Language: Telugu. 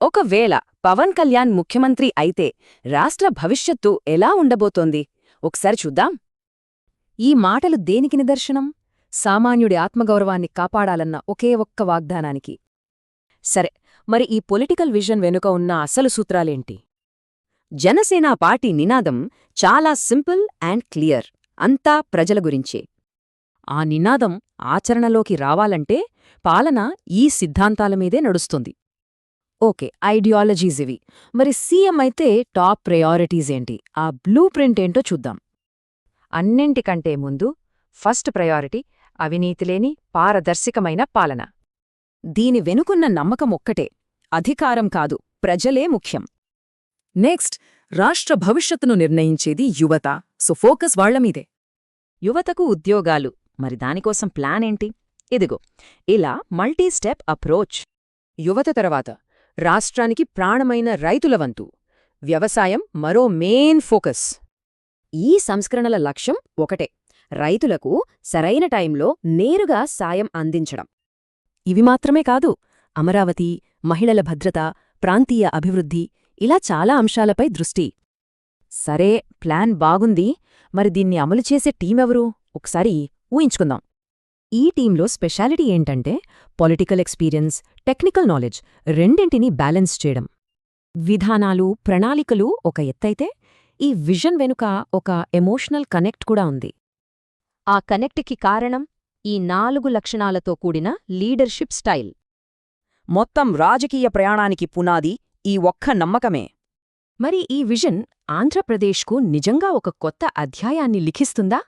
ఒకవేళ పవన్ కళ్యాణ్ ముఖ్యమంత్రి అయితే రాష్ట్ర భవిష్యత్తు ఎలా ఉండబోతోంది? ఒకసారి చూద్దాం. ఈ మాటలు దేనికి నిదర్శనం? సామాన్యుడి ఆత్మగౌరవాన్ని కాపాడాలన్న ఒకే ఒక్క వాగ్దానానికి. సరే మరి ఈ పొలిటికల్ విజన్ వెనుక ఉన్న అసలు సూత్రాలేంటి? జనసేన పార్టీ నినాదం చాలా సింపుల్ అండ్ క్లియర్. అంతా ప్రజల గురించే. ఆ నినాదం ఆచరణలోకి రావాలంటే పాలన ఈ సిద్ధాంతాల మీదే నడుస్తుంది. ఓకే ఐడియాలజీస్ ఇవి. మరి సీఎం అయితే టాప్ ప్రయారిటీస్ ఏంటి? ఆ బ్లూ ప్రింట్ ఏంటో చూద్దాం. అన్నింటికంటే ముందు ఫస్ట్ ప్రయారిటీ అవినీతిలేని పారదర్శకమైన పాలన. దీని వెనుకున్న నమ్మకం ఒక్కటే అధికారం కాదు ప్రజలే ముఖ్యం. నెక్స్ట్ రాష్ట్ర భవిష్యత్తును నిర్ణయించేది యువత. సో ఫోకస్ వాళ్ళమీదే యువతకు ఉద్యోగాలు. మరి దానికోసం ప్లాన్ ఏంటి? ఇదిగో ఇలా మల్టీ స్టెప్ అప్రోచ్. యువత తర్వాత రాష్ట్రానికి ప్రాణమైన రైతుల వంతు. వ్యవసాయం మరో మెయిన్ ఫోకస్. ఈ సంస్కరణల లక్ష్యం ఒకటే రైతులకు సరైన టైంలో నేరుగా సాయం అందించడం. ఇవి మాత్రమే కాదు అమరావతి మహిళల భద్రత ప్రాంతీయ అభివృద్ధి ఇలా చాలా అంశాలపై దృష్టి. సరే ప్లాన్ బాగుంది మరి దీన్ని అమలు చేసే టీమెవరు? ఒకసారి ఊహించుకుందాం. ఈ టీంలో స్పెషాలిటీ ఏంటంటే పొలిటికల్ ఎక్స్పీరియన్స్ టెక్నికల్ నాలెడ్జ్ రెండింటినీ బ్యాలెన్స్ చేయడం. విధానాలు ప్రణాళికలు ఒక ఎత్తైతే ఈ విజన్ వెనుక ఒక ఎమోషనల్ కనెక్ట్ కూడా ఉంది. ఆ కనెక్ట్కి కారణం ఈ నాలుగు లక్షణాలతో కూడిన లీడర్షిప్ స్టైల్. మొత్తం రాజకీయ ప్రయాణానికి పునాది ఈ ఒక్క నమ్మకమే. మరి ఈ విజన్ ఆంధ్రప్రదేశ్కు నిజంగా ఒక కొత్త అధ్యాయాన్ని లిఖిస్తుందా?